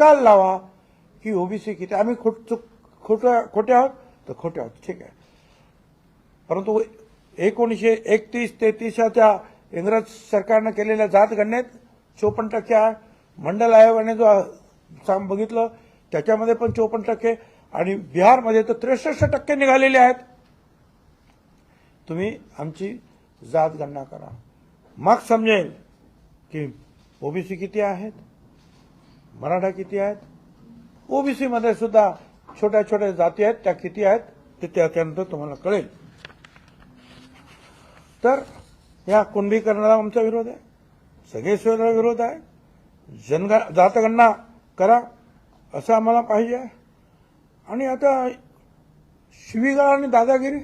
निकाल लावा की ओबीसी किती आम्ही खोट चुक खोटं खोटे आहोत तर खोटे आहोत. ठीक आहे. परंतु एकोणीसशे एकतीस तेहतीसच्या इंग्रज सरकारनं केलेल्या जात गणनेत चोपन्न टक्के आहे. मंडल आयोगाने जो सांग बघितलं त्याच्यामध्ये पण चोपन्न टक्के आणि बिहारमध्ये तर त्रेसष्ट टक्के निघालेले आहेत. तुम्ही आमची जात गणना करा. मग समजेल की ओबीसी किती आहेत? मराठा किती आहेत? ओबीसी मध्ये सुद्धा छोट्या छोट्या जाती आहेत त्या किती आहेत? ते त्यानंतर तुम्हाला कळेल. तर या कुणबीकरणाला आमचा विरोध आहे. सगळे विरोध आहे. जनग जातगणना करा असं आम्हाला पाहिजे आणि आता शिवीगाळ आणि दादागिरी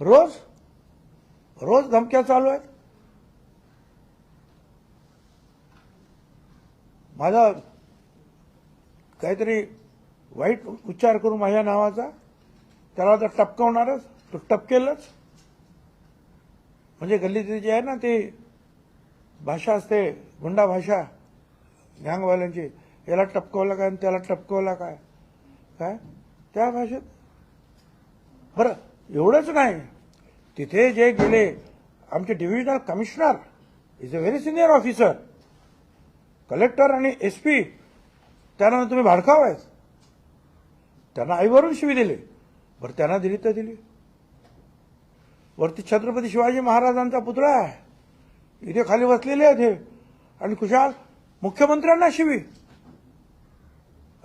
रोज रोज धमक्या चालू आहेत. माझा काहीतरी वाईट उच्चार करून माझ्या नावाचा त्याला तर टपकवणारच तो टपकेलच. म्हणजे गल्लीतली जी आहे ना ती भाषा असते गुंडा भाषा गँगवाल्यांची. याला टपकवला काय आणि त्याला टपकवला काय? काय? त्या भाषेत. बरं एवढंच नाही. तिथे जे गेले आमचे divisional commissioner is a very senior officer collector आणि एस पी त्यांना तुम्ही भाडकाव आहेत त्यांना आईवरून शिवी दिले. बरं त्यांना दिली तर दिली. वरती छत्रपती शिवाजी महाराजांचा पुतळा आहे. इथे खाली बसलेले आहेत हे. आणि खुशाल मुख्यमंत्र्यांना शिवी.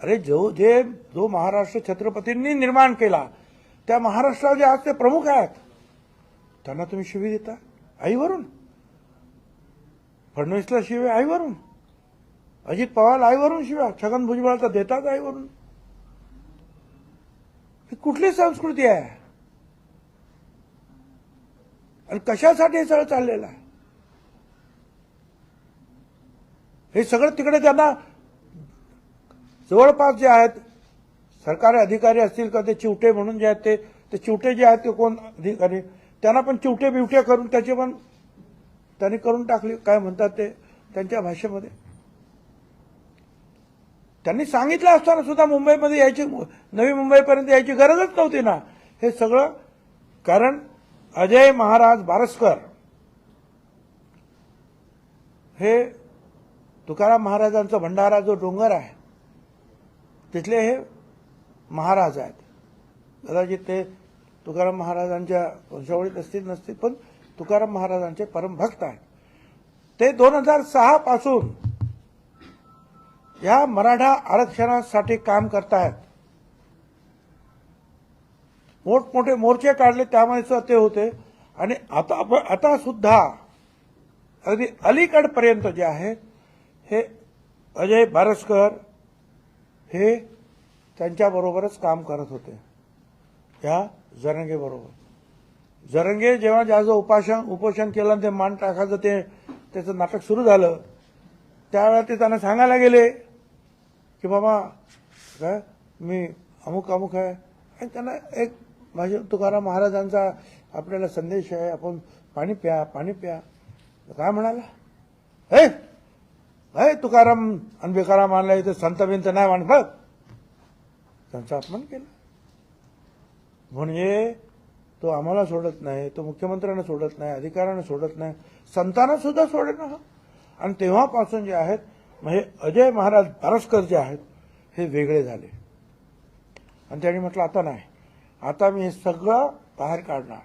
अरे जो जे जो महाराष्ट्र छत्रपतींनी निर्माण केला त्या महाराष्ट्राचे आज ते प्रमुख आहेत. त्यांना तुम्ही शिवी देता? आईवरून? फडणवीसला शिवी आईवरून? अजित पवार आईवरून शिवाय छगन भुजबळ तर देतात आईवरून. ही कुठली संस्कृती आहे? आणि कशासाठी हे सगळं चाललेलं आहे? हे सगळं तिकडे त्यांना जवळपास जे आहेत सरकारी अधिकारी असतील का ते चिवटे म्हणून जे आहेत ते ते चिवटे जे आहेत ते कोण अधिकारी? त्यांना पण चिवटे बिवटे करून त्याचे पण त्यांनी करून टाकले काय म्हणतात ते त्यांच्या भाषेमध्ये. त्यांनी सांगितलं असताना सुद्धा मुंबईमध्ये यायची नवी मुंबईपर्यंत यायची गरजच नव्हती ना. हे सगळं कारण अजय महाराज बारसकर हे तुकाराम महाराजांचा भंडारा जो डोंगर आहे तिथले हे महाराज आहेत. कदाचित ते तुकाराम महाराजांच्या वंशावळीत असतील नसतील पण तुकाराम महाराजांचे परमभक्त आहेत. ते दोन हजार सहापासून या मराठा आरक्षणासाठी काम करतायत. मोठमोठे मोर्चे काढले त्यामध्ये ते होते. आणि आता आता सुद्धा अगदी अलीकडपर्यंत जे आहे हे अजय बारसकर हे त्यांच्याबरोबरच काम करत होते. या जरंगेबरोबर. जरंगे जेव्हा ज्याचं उपासन उपोषण केलं आणि ते मान टाकायचं ते त्याचं नाटक सुरू झालं त्यावेळेला ते त्यांना सांगायला गेले की बाबा काय? मी अमुक अमुक आहे. आणि त्यांना एक माझे तुकाराम महाराजांचा आपल्याला संदेश आहे आपण पाणी प्या पाणी प्या. काय म्हणाला? हे हे तुकाराम आणि बेकाराम आणला इथे संत बिंत नाही म्हण बघ. त्यांचा अपमान केला. म्हणजे तो आम्हाला सोडत नाही तो मुख्यमंत्र्यांना सोडत नाही अधिकाऱ्यांना सोडत नाही संतांना सुद्धा सोडत आणि तेव्हापासून जे आहेत म्हणजे अजय महाराज बारसकर जे आहेत हे वेगळे झाले. आणि त्यांनी म्हटलं आता नाही. आता मी हे सगळं बाहेर काढणार.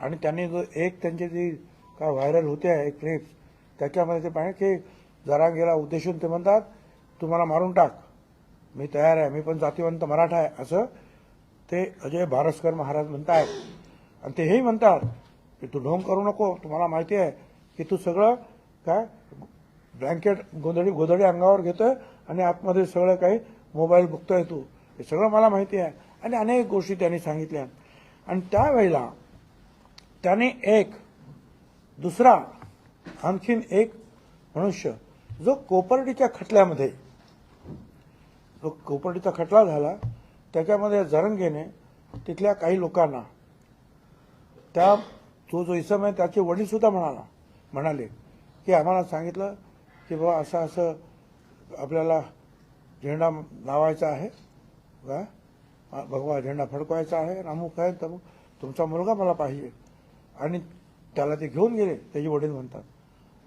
आणि त्यांनी जो एक त्यांची जी काय व्हायरल होते आहे एक क्लिप्स त्याच्यामध्ये ते पाहिजे की जरांगेला उद्देशून ते म्हणतात तुम्हाला मारून टाक. मी तयार आहे. मी पण जातीवंत मराठा आहे. असं ते अजय भारस्कर महाराज म्हणतायत. आणि ते हेही म्हणतात की तू ढोंग करू नको. तुम्हाला माहिती आहे की तू सगळं काय ब्लँकेट गोधडी गोधडी अंगावर घेतोय आणि आतमध्ये सगळं काही मोबाईल बघतोय तू. हे सगळं मला माहिती आहे. आणि अनेक गोष्टी त्यांनी सांगितल्या. आणि त्यावेळेला त्याने एक दुसरा आणखीन एक मनुष्य जो कोपर्डीच्या खटल्यामध्ये जो कोपर्डीचा खटला झाला त्याच्यामध्ये जरंगेने तिथल्या काही लोकांना त्या तो जो इसम आहे त्याचे वडीलसुद्धा म्हणाला म्हणाले की आम्हाला सांगितलं की बाबा असं असं आपल्याला झेंडा लावायचा आहे का भगवा झेंडा फडकवायचा आहे आणि अमुक आहे तर तुमचा मुलगा मला पाहिजे. आणि त्याला ते घेऊन गेले त्याचे वडील म्हणतात.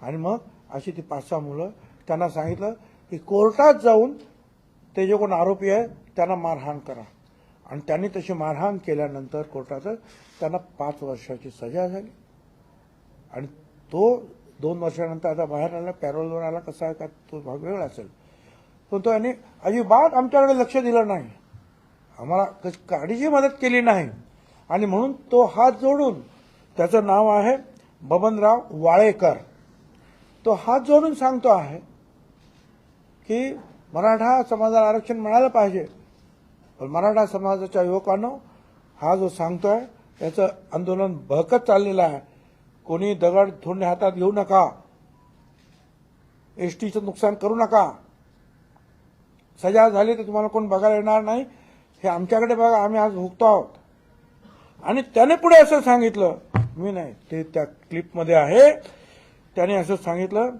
आणि मग अशी ती पाच सहा मुलं त्यांना सांगितलं की कोर्टात जाऊन ते जे कोण आरोपी आहे त्यांना मारहाण करा. आणि त्यांनी तशी मारहाण केल्यानंतर कोर्टात त्यांना पाच वर्षाची सजा झाली. आणि तो दोन वर्षानंतर आता बाहेर आला पॅरोलवर आला कसा आहे का तो भाग वेगळा असेल. पण तो याने अजिबात आमच्याकडे लक्ष दिलं नाही. आम्हाला कश- काडीची मदत केली नाही. आणि म्हणून तो हात जोडून त्याचं नाव आहे बबनराव वाळेकर. तो हात जोडून सांगतो आहे की मराठा समाजाला आरक्षण मिळालं पाहिजे. पण मराठा समाजाच्या युवकांनो हा जो सांगतोय त्याचं आंदोलन बहकत चाललेलं आहे. कोणी दगड थोडे हातात घेऊ नका. एस टीचं नुकसान करू नका. सजा झाली तर तुम्हाला कोण बघायला येणार नाही हे आमच्याकडे बघा आम्ही आज भुगतो आहोत. आणि त्याने पुढे असं सांगितलं मी नाही ते त्या क्लिपमध्ये आहे. त्याने असं सांगितलं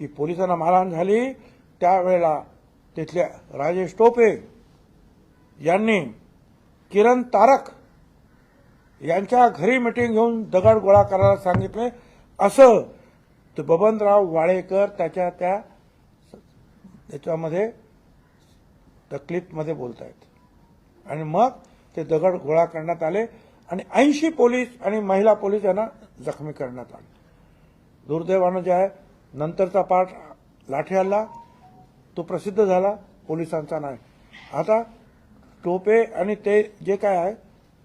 की पोलिसांना मारहाण झाली त्यावेळेला तिथल्या राजेश टोपे यांनी किरण तारक यांच्या घरी मिटिंग घेऊन दगड गोळा करायला सांगितले. असं ते बबनराव वाळेकर त्याच्या त्या त्याच्यामध्ये तकलीफमध्ये बोलत आहेत आणि मग ते दगड गोळा करण्यात आले आणि ऐंशी पोलीस आणि महिला पोलीस यांना जखमी करण्यात आले. दुर्दैवानं जे आहे नंतरचा पाठ लाठी हल्ला तो प्रसिद्ध झाला पोलिसांचा नाही. आता टोपे आणि ते जे काय आहे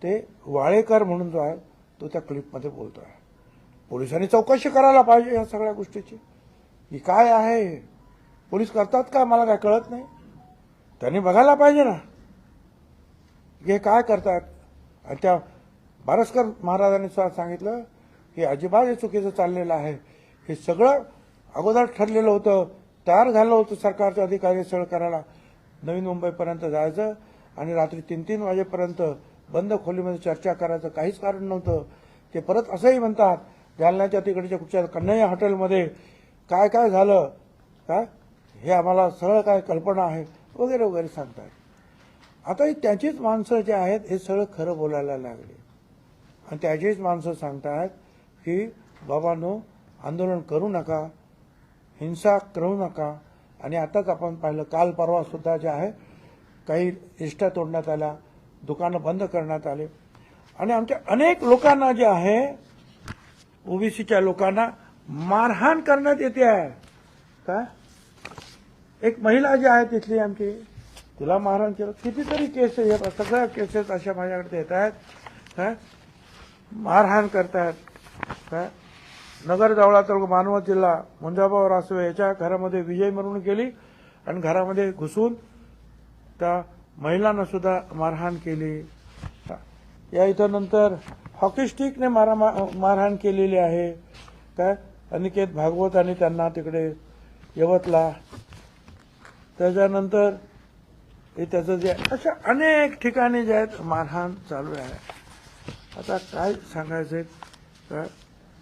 ते वाळेकर म्हणून जो आहे तो त्या क्लिपमध्ये बोलतो आहे पोलिसांनी चौकशी करायला पाहिजे या सगळ्या गोष्टीची. ही काय आहे हे? पोलीस करतात का? मला काय कळत नाही. त्यांनी बघायला पाहिजे ना. हे काय करतात? आणि त्या बारसकर महाराजांनी सुद्धा सांगितलं की अजिबात हे चुकीचं चाललेलं आहे. हे सगळं अगोदर ठरलेलं होतं तयार झालं होतं सरकारचे अधिकारी सगळं करायला. नवीन मुंबईपर्यंत जायचं आणि रात्री तीन तीन वाजेपर्यंत बंद खोलीमध्ये चर्चा करायचं काहीच कारण नव्हतं. ते परत असंही म्हणतात जालन्याच्या तिकडच्या कुठच्या कन्हैया हॉटेलमध्ये काय काय झालं? काय? हे आम्हाला सगळं काय कल्पना आहे? वगैरे वगैरे सांगतात. आता ही त्याचीच माणसं जे आहेत हे सगळं खरं बोलायला लागले. आणि त्याचीच माणसं सांगतात की बाबांनो आंदोलन करू नका हिंसा करू नका. आणि आताच आपण पाहिलं काल परवा सुद्धा जे आहे काही इष्टा तोडण्यात आल्या. दुकानं बंद करण्यात आले. आणि आमच्या अनेक लोकांना जे आहे ओबीसीच्या लोकांना मारहाण करण्यात येते आहे. काय एक महिला जी आहे तिथली आमची तिला मारहाण केलं. कितीतरी केसेस येतात सगळ्या केसेस अशा माझ्याकडे येत आहेत. काय मारहाण करतायत काय नगर जवळा तर मानवत जिल्हा मुंजाबाव रासवे याच्या घरामध्ये विजय म्हणून केली आणि घरामध्ये घुसून त्या महिलांना सुद्धा मारहाण केली. या इथं नंतर हॉकी स्टिकने मारा मारहाण केलेली आहे. काय? अनिकेत भागवत आणि त्यांना तिकडे यवतला. त्याच्यानंतर हे त्याचं जे अशा अनेक ठिकाणी जे आहेत मारहाण चालू आहे. आता काय सांगायचं काय?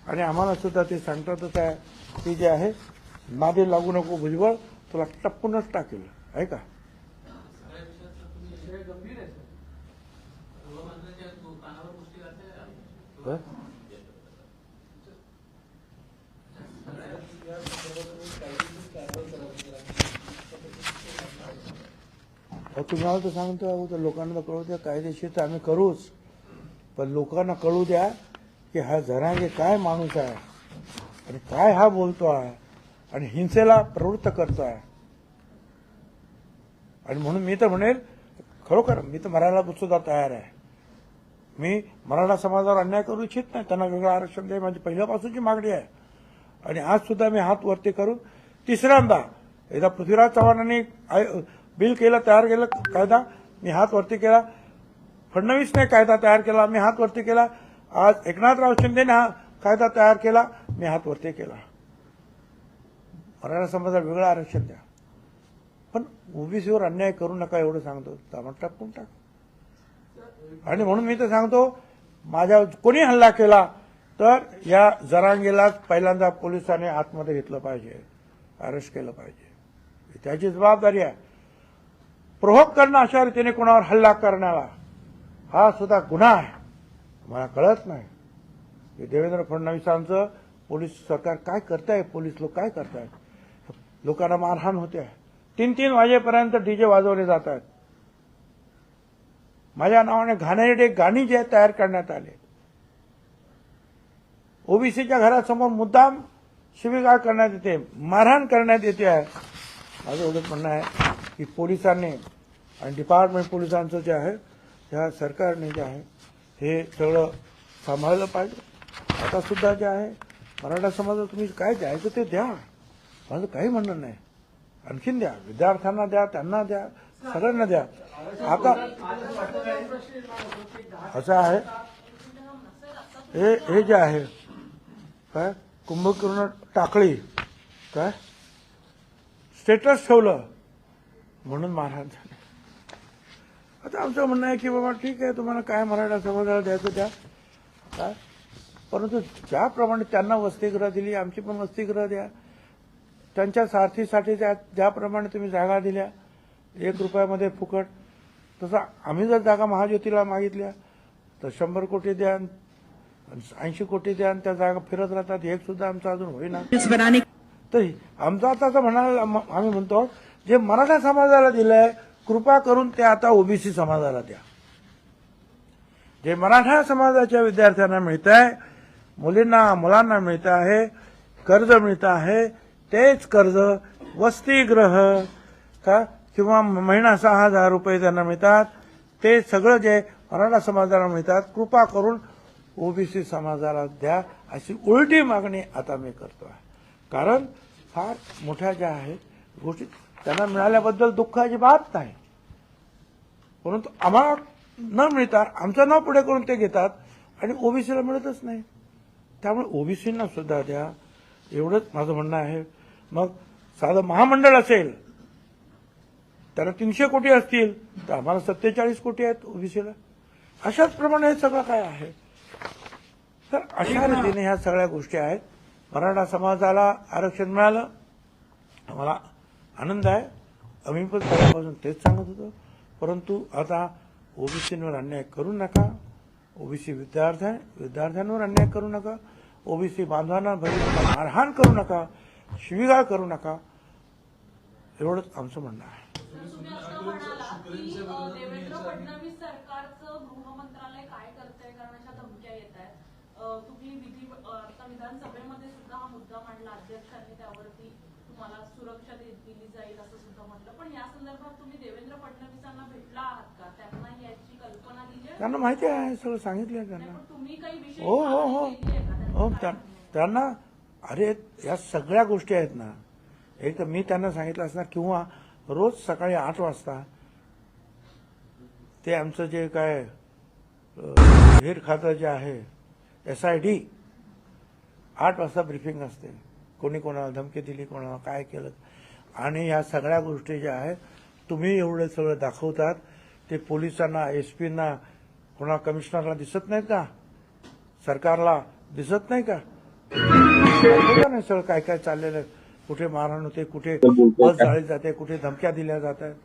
आणि आम्हाला सुद्धा ते सांगतातच आहे. ते जे आहे नादे लागू नको भुजबळ तुला टप्पूनच टाकेल. आहे का विषय गंभीर आहे सर गृहमंत्र्यांच्या दो- कानावर गोष्टी घातल्या हो, तुम्हाला तर सांगतो अगोदर लोकांना कळू द्या कायदेशीर तर आम्ही करूच. पण लोकांना कळू द्या की हा जरांगे काय माणूस आहे आणि काय हा बोलतो आहे आणि हिंसेला प्रवृत्त करतो आहे. आणि म्हणून मी तर म्हणेल खरोखर मी तर मरायला सुद्धा तयार आहे. मी मराठा समाजावर अन्याय करू इच्छित नाही. त्यांना वेगळं आरक्षण द्या. माझी पहिल्यापासूनची मागणी आहे. आणि आज सुद्धा मी हात वरती करून तिसऱ्यांदा एकदा पृथ्वीराज चव्हाणांनी बिल केलं तयार केलं कायदा मी हात वरती केला. फडणवीसने कायदा तयार केला मी हात वरती केला. आज एकनाथराव शिंदेने हा कायदा तयार केला मी हात वरती केला. मराठा समाजाला वेगळं आरक्षण द्या. पण ओबीसीवर अन्याय करू नका एवढं सांगतो. त्यामुळे टाकून टाक. आणि म्हणून मी तर सांगतो माझ्या कोणी हल्ला केला तर या जरांगेलाच पहिल्यांदा पोलिसांनी आतमध्ये घेतलं पाहिजे अरेस्ट केलं पाहिजे. त्याची जबाबदारी आहे. प्रोव्होक करणं अशा रीतीने कोणावर हल्ला करण्याला हा सुद्धा गुन्हा आहे. मला कळत नाही. देवेंद्र फडणवीसांचं पोलीस सरकार काय करताय पोलीस लोक काय करतायत? लोकांना मारहाण होते. आहे तीन तीन वाजेपर्यंत डीजे वाजवले जात आहेत माझ्या नावाने घाणेरडे गाणी जे तयार करण्यात आले. ओबीसीच्या घरासमोर मुद्दाम शिबिगाळ करण्यात येते मारहाण करण्यात येते आहे. माझं एवढंच म्हणणं आहे की पोलिसांनी आणि डिपार्टमेंट पोलिसांचं जे आहे त्या सरकारने जे आहे हे सगळं सांभाळलं पाहिजे. आता सुद्धा जे आहे मराठा समाजात तुम्ही काय द्यायचं ते द्या. माझं काही म्हणणं नाही. आणखीन द्या. विद्यार्थ्यांना द्या त्यांना द्या सगळ्यांना द्या. आता असं आहे. हे हे जे आहे काय कुंभकर्ण टाकळी काय स्टेटस ठेवलं. म्हणून मारहाण झाली. आता आमचं म्हणणं आहे की बाबा ठीक आहे तुम्हाला काय मराठा समाजाला द्यायचं द्या काय. परंतु ज्याप्रमाणे त्यांना वसतिगृह दिली आमची पण वसतिगृह द्या. त्यांच्या सारथीसाठी ज्या ज्याप्रमाणे तुम्ही जागा दिल्या एक रुपयामध्ये फुकट तसं आम्ही जर जागा महाज्योतीला मागितल्या तर शंभर कोटी द्या ऐंशी कोटी द्या त्या जागा फिरत राहतात हे सुद्धा आमचं अजून होईना. तर आमचं आता असं म्हणायला आम्ही म्हणतो जे मराठा समाजाला दिलंय कृपा करून ते आता ओबीसी समाजाला द्या. जे मराठा समाजाच्या विद्यार्थ्यांना मिळत आहे मुलींना मुलांना मिळत आहे कर्ज मिळत आहे तेच कर्ज वसतिगृह का किंवा महिना सहा हजार रुपये त्यांना मिळतात. ते सगळं जे मराठा समाजाला मिळतात कृपा करून ओबीसी समाजाला द्या अशी उलटी मागणी आता मी करतो आहे कारण फार मोठ्या ज्या आहेत गोष्टी त्यांना मिळाल्याबद्दल दुःख अजिबात नाही. परंतु आम्हाला न मिळता आमचं नाव पुढे करून ते घेतात आणि ओबीसीला मिळतच नाही. त्यामुळे ओबीसींना सुद्धा द्या. एवढंच माझं म्हणणं आहे. मग साधं महामंडळ असेल त्याला तीनशे कोटी असतील तर आम्हाला सत्तेचाळीस कोटी आहेत ओबीसीला. अशाच प्रमाणे हे सगळं काय आहे? तर अशा रीतीने ह्या सगळ्या गोष्टी आहेत. मराठा समाजाला आरक्षण मिळालं. आम्हाला आनंद आहे. आम्ही पण पहिल्यापासून तेच सांगत होतो. परंतु आता ओबीसींवर अन्याय करू नका. ओबीसी विद्यार्थ्या विद्यार्थ्यांवर अन्याय करू नका. ओबीसी बांधवांना भगिनींना मारहाण करू नका. शिवीगाळ करू नका. एवढंच आमचं म्हणणं आहे. तर तुम्ही असं म्हणाला की अ, देवेंद्र फडणवीस सरकारचं गृह मंत्रालय काय करतंय? कारण अशा धमक्या येत आहेत अ, तुम्ही विधी अ, आता विधानसभेमध्ये सुद्धा हा मुद्दा मांडला. अध्यक्षांनी त्यावरती तुम्हाला सुरक्षा दे- दिली जाईल असं सुद्धा म्हटलं. पण या संदर्भात तुम्ही देवेंद्र फडणवीसांना भेटला आहात का? त्यांना याची कल्पना दिली आहे? त्यांना माहिती आहे सगळं सांगितलं आहे नाही, त्यांना पण तुम्ही काही विशेष हो हो हो. कारवाई केली आहे का? त्यांना? हो त्या- म्हणणं आहे? त्यांना अरे या सगळ्या गोष्टी आहेत ना. एक तर मी त्यांना सांगितलं असणार किंवा रोज सकाळी आठ वाजता ते आमचं जे काय अं, हेर खातं जे आहे एस आय डी आठ वाजता ब्रिफिंग असते. कोणी कोणाला धमकी दिली कोणाला काय केलं. आणि ह्या सगळ्या गोष्टी ज्या आहेत तुम्ही एवढं सगळं दाखवतात ते पोलिसांना एस पीना कोणा कमिशनरला दिसत नाहीत का? सरकारला दिसत नाही का? नाही सगळं काय काय चाललेलं आहे. कुठे मारहाण होते कुठे बस जाळी जाते कुठे धमक्या दिल्या जात आहेत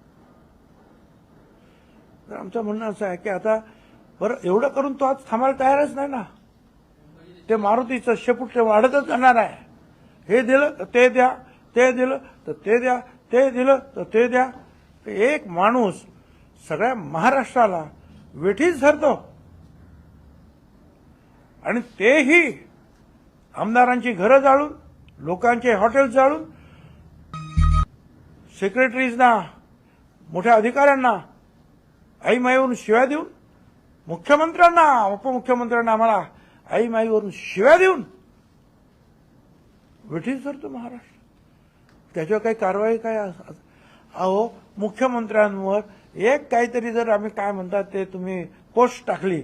तर आमचं म्हणणं असं आहे की आता बरं एवढं करून तो आज थांबायला तयारच नाही ना. ते मारुतीचं शेपूट ते वाढतच जाणार आहे. हे दिलं तर ते द्या ते दिलं तर ते द्या ते दिलं तर ते द्या. एक माणूस सगळ्या महाराष्ट्राला वेठीच धरतो. आणि तेही आमदारांची घरं जाळून लोकांचे हॉटेल जाळून सेक्रेटरीजना मोठ्या अधिकाऱ्यांना आई माईवरून शिव्या देऊन मुख्यमंत्र्यांना उपमुख्यमंत्र्यांना आम्हाला आई माईवरून शिव्या देऊन वेठीच धरतो महाराष्ट्र. त्याच्यावर काही कारवाई काय अहो मुख्यमंत्र्यांवर एक काहीतरी जर आम्ही काय म्हणतात ते तुम्ही पोस्ट टाकली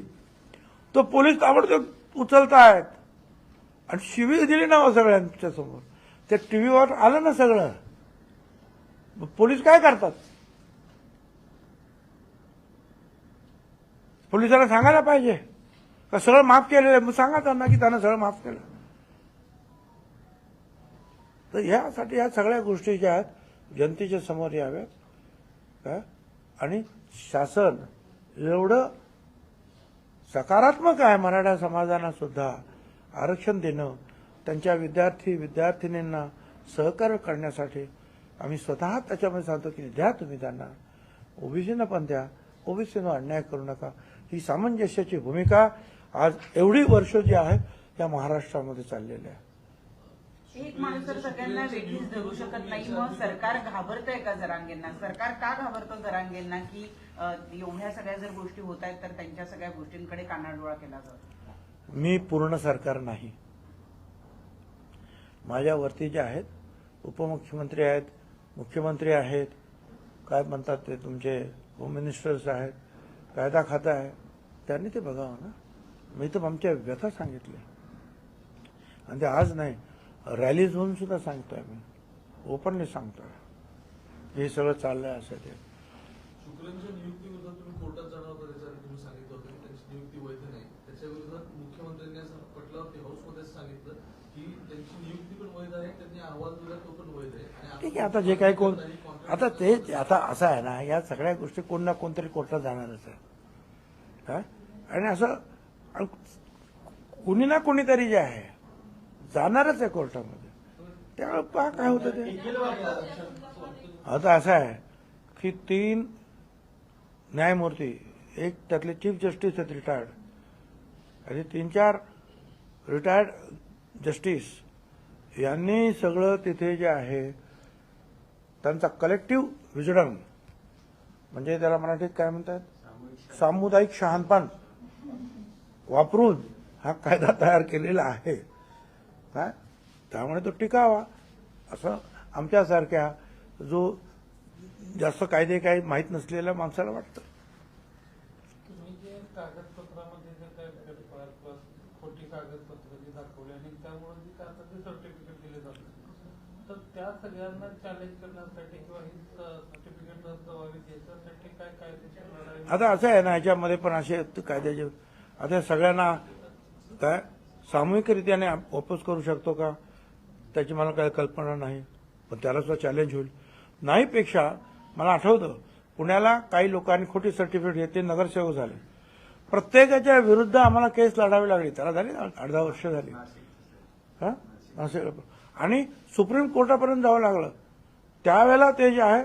तो पोलीस ताबडतोब उचलतायत. आणि शिवी दिली ना हो सगळ्यांच्या समोर. ते टीव्हीवर आलं ना सगळं. मग पोलीस काय करतात? पोलिसांना सांगायला पाहिजे. का सगळं माफ केलेलं आहे? मग सांगा त्यांना की त्यांना सगळं माफ केलं. तर ह्यासाठी ह्या सगळ्या गोष्टी ज्या आहेत जनतेच्या समोर याव्यात. का आणि शासन एवढं सकारात्मक आहे मराठा समाजानं सुद्धा. आरक्षण देणं त्यांच्या विद्यार्थी विद्यार्थिनींना सहकार्य करण्यासाठी आम्ही स्वतः त्याच्यामध्ये सांगतो की द्या तुम्ही त्यांना. ओबीसीनं पण द्या. ओबीसीनं अन्याय करू नका. ही सामंजस्याची भूमिका आज एवढी वर्ष जी आहे त्या महाराष्ट्रामध्ये चाललेली आहे. एक माणूस तर सगळ्यांना वेगळीच धरू शकत नाही. मग सरकार घाबरतंय का जरांगेंना? सरकार का घाबरतं जरांगेंना की एवढ्या सगळ्या जर गोष्टी होत आहेत तर त्यांच्या सगळ्या गोष्टींकडे कानाडोळा केला जातो? मी पूर्ण सरकार नाही. माझ्यावरती जे आहेत उपमुख्यमंत्री आहेत मुख्यमंत्री आहेत काय म्हणतात ते तुमचे होम मिनिस्टर्स आहेत कायदा खाता आहे त्यांनी ते बघावं ना. मी तर आमच्या व्यथा सांगितल्या. आणि ते आज नाही रॅलीज होऊन सुद्धा सांगतोय मी. ओपनली सांगतोय. हे सगळं चाललंय असं ते शुक्लांच्या नियुक्तीविरोधात तुम्ही कोर्टात जाणार होता त्याच्याआधी तुम्ही सांगितलं होतं की त्यांची नियुक्ती वैध नाही त्याच्या विरोधात मुख्यमंत्र्यांनी असं पटलावरती हाऊसमध्येच सांगितलं की त्यांची नियुक्ती पण वैध आहे त्यांनी अहवाल दिला तो पण वैध की आता जे काही कोण आता ते आता असं आहे ना या सगळ्या गोष्टी कोण ना कोणतरी कोर्टात जाणारच आहे काय आणि असं कुणी ना कोणीतरी जे आहे जाणारच आहे कोर्टामध्ये. त्यामुळे पहा काय होतं ते. आता असं आहे की तीन न्यायमूर्ती एक त्यातले चीफ जस्टिस आहेत रिटायर्ड. आणि तीन चार रिटायर्ड जस्टिस. यांनी सगळं तिथे जे आहे त्यांचा कलेक्टिव्ह विजडम म्हणजे त्याला मराठीत काय म्हणतात? सामुदायिक शहाणपण. वापरून हा कायदा तयार केलेला आहे. काय त्यामुळे तो टिकावा. असं आमच्यासारख्या जो जास्त कायदे काही माहीत नसलेल्या माणसाला वाटतं. कागदपत्रामध्ये खोटी कागदपत्र दाखवली आणि त्यामुळे आता सर्टिफिकेट दिले जातात. तर त्या सगळ्यांना चॅलेंज करण्यासाठी किंवा ही सर्टिफिकेट रद्द व्हावी याच्यासाठी काय कायदेशीर लढाई आता असं आहे ना याच्यामध्ये पण असे कायद्याचे आता सगळ्यांना काय सामूहिकरित्याने वापस करू शकतो का? त्याची मला काही कल्पना नाही पण त्याला सुद्धा चॅलेंज होईल. नाहीपेक्षा मला आठवतं पुण्याला काही लोकांनी खोटी सर्टिफिकेट घेतली नगरसेवक झाले. प्रत्येकाच्या विरुद्ध आम्हाला केस लढावी लागली. त्याला झाली अर्धा वर्ष झाली. हा? असे आणि सुप्रीम कोर्टापर्यंत जावं लागलं. त्यावेळेला ते जे आहे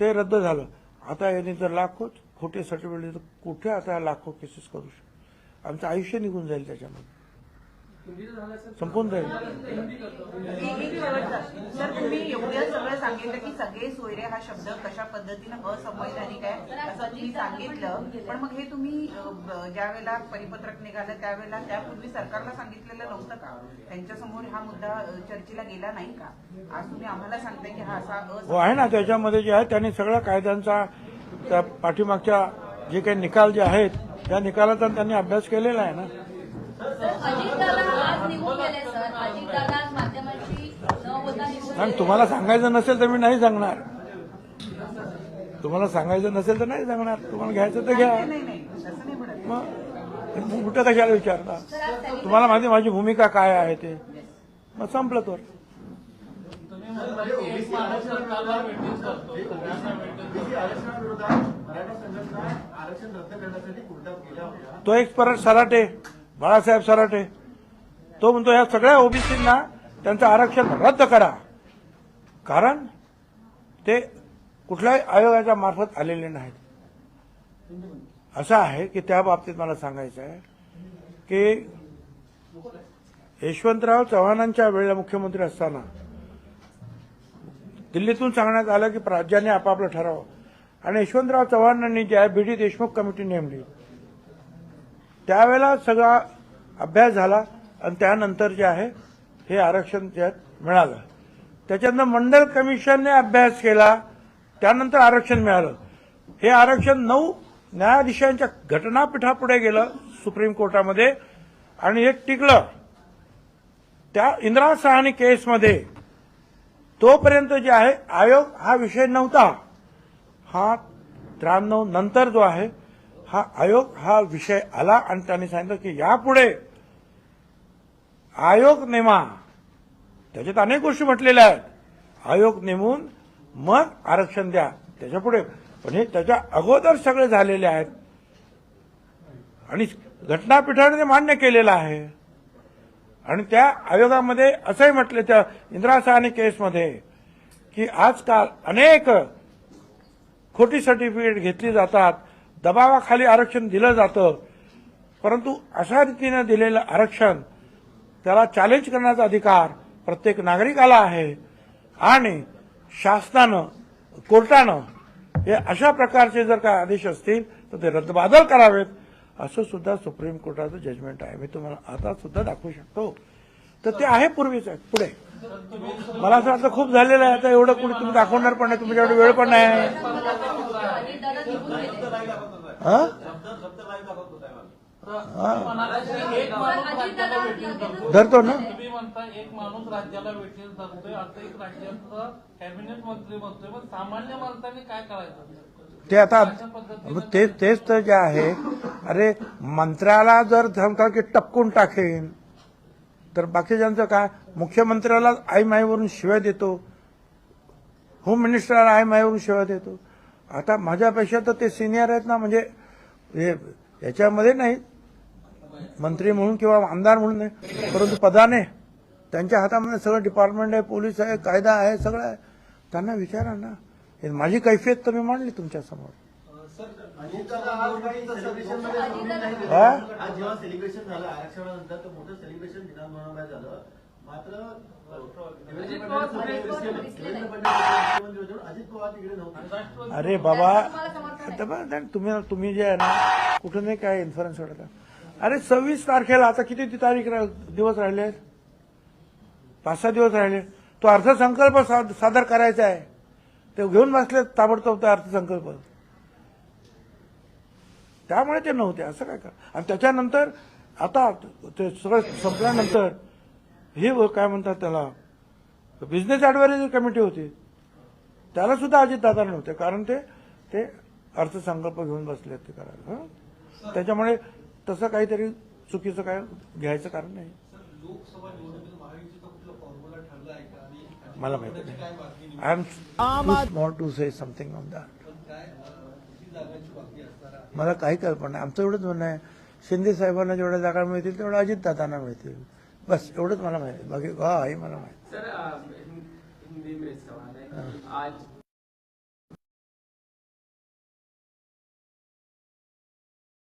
ते रद्द झालं. आता यांनी जर लाखो खोटे सर्टिफिकेट दिले तर कुठे आता लाखो केसेस करू शकतो? आमचं आयुष्य निघून जाईल त्याच्यामध्ये. संपून जाईल. सर तुम्ही एवढं सगळं सांगितलं की सगळे सोयरे हा शब्द कशा पद्धतीनं असंवैधानिक आहे असं तुम्ही सांगितलं. पण मग हे तुम्ही ज्या वेळेला परिपत्रक निघालं त्यावेळेला त्यापूर्वी सरकारला सांगितलेलं नव्हतं का? त्यांच्यासमोर हा मुद्दा चर्चेला गेला नाही का? आज तुम्ही आम्हाला सांगताय की हा असा हो आहे ना त्याच्यामध्ये जे आहे त्यांनी सगळ्या कायद्यांचा त्या पाठीमागच्या जे काही निकाल जे आहेत त्या निकालाचा त्यांनी अभ्यास केलेला आहे ना. गेले. तुम्हाला सांगायचं नसेल तर मी नाही सांगणार. तुम्हाला सांगायचं नसेल तर नाही सांगणार. तुम्हाला घ्यायचं तर घ्या. नाही नाही तसं नाही म्हणत. मग कुठं कशाला विचारता? तुम्हाला माहिती माझी भूमिका काय आहे ते? मग संपलं तर. तो एक परत सराटे बाळासाहेब सराटे. तो म्हणतो या सगळ्या ओबीसींना त्यांचं आरक्षण रद्द करा. कारण ते कुठल्याही आयोगाच्या मार्फत आलेले नाहीत. असं आहे की त्या बाबतीत मला सांगायचं आहे की यशवंतराव चव्हाणांच्या वेळेला मुख्यमंत्री असताना दिल्लीतून सांगण्यात आलं की राज्याने आपापलं ठरावं. आणि यशवंतराव चव्हाणांनी जे आहे बीडी देशमुख कमिटी नेमली त्यावेळेला सगळा अभ्यास झाला. आणि त्यानंतर जे आहे हे आरक्षण त्यात मिळालं. त्याच्यानंतर मंडल कमिशनने अभ्यास केला त्यानंतर आरक्षण मिळालं. हे आरक्षण नऊ न्यायाधीशांच्या घटनापीठापुढे गेलं सुप्रीम कोर्टामध्ये आणि हे टिकलं. त्या इंदिरा सहानी केसमध्ये तोपर्यंत जे आहे आयोग हा विषय नव्हता. हा त्र्याण्णव नंतर जो आहे हा आयोग हा विषय आला आणि त्यांनी सांगितलं की यापुढे आयोग नेमा. त्याच्यात अनेक गोष्टी म्हटलेल्या आहेत. आयोग नेमून मग आरक्षण द्या. त्याच्यापुढे पण हे त्याच्या अगोदर सगळे झालेले आहेत. आणि घटनापीठाने ते मान्य केलेलं आहे. आणि त्या आयोगामध्ये असंही म्हटलं त्या इंदिरा सहानी केसमध्ये की आजकाल अनेक खोटी सर्टिफिकेट घेतली जातात. दबावाखाली आरक्षण दिलं जातं. परंतु अशा रीतीनं दिलेलं आरक्षण त्याला चॅलेंज करण्याचा अधिकार प्रत्येक नागरिकाला आहे. आणि शासनानं कोर्टानं हे अशा प्रकारचे जर का आदेश असतील तर ते रद्दबादल करावेत असं सुद्धा सुप्रीम कोर्टाचं जजमेंट आहे. मी तुम्हाला आता सुद्धा दाखवू शकतो. तर ते आहे पूर्वीच आहे. पुढे. मला असं वाटतं खूप झालेलं आहे. आता एवढं कुणी तुम्ही दाखवणार पण नाही. तुमच्याकडे वेळ पण नाही. धरतो धरतो ना? तुम्ही म्हणता एक माणूस राज्याला वेटीस धरतोय आता एक राज्याचा कॅबिनेट मंत्री म्हणतोय मग सामान्य माणसाने काय करायचं? ते आता मग ते तेच तर जे आहे अरे मंत्र्याला जर धमका की टपकून टाकेन तर बाकीच्यांचं काय? मुख्यमंत्र्याला आई माईवरून शिव्या देतो. होम मिनिस्टरला आई माईवरून शिव्या देतो. आता माझ्यापेक्षा तर ते सिनियर आहेत ना म्हणजे हे याच्यामध्ये नाही मंत्री म्हणून किंवा आमदार म्हणून नाही परंतु पदाने त्यांच्या हातामध्ये सगळं डिपार्टमेंट आहे पोलीस आहे कायदा आहे सगळं आहे. त्यांना विचारा ना. हे माझी कैफियत तर मी मांडली तुमच्यासमोर. हा? अरे बाबा तुम्ही तुम्ही जे आहे ना कुठं नाही काय इन्फरन्स सोडता. अरे सव्वीस तारखेला आता किती ती तारीख दिवस राहिले आहेत? पाच सहा दिवस राहिले. तो अर्थसंकल्प सा- सादर करायचा आहे. ते घेऊन बसले ताबडतोब तो अर्थसंकल्प. त्यामुळे ते नव्हते असं काय कर आणि त्याच्यानंतर आता ते सगळं संपल्यानंतर हे काय म्हणतात त्याला बिझनेस ॲडवायझरी कमिटी होती. त्याला सुद्धा अजित दादा नव्हते कारण ते ते अर्थसंकल्प घेऊन बसले ते करायला त्याच्यामुळे तसं काहीतरी चुकीचं काय घ्यायचं कारण नाही. मला माहिती नाही. I am too small to say something on that मला काही कल्पना नाही. आमचं एवढंच म्हणणं आहे. शिंदे साहेबांना जेवढ्या जागा मिळतील तेवढ्या अजित दादांना मिळतील. बस एवढंच मला माहिती. बाकी हा हे मला माहिती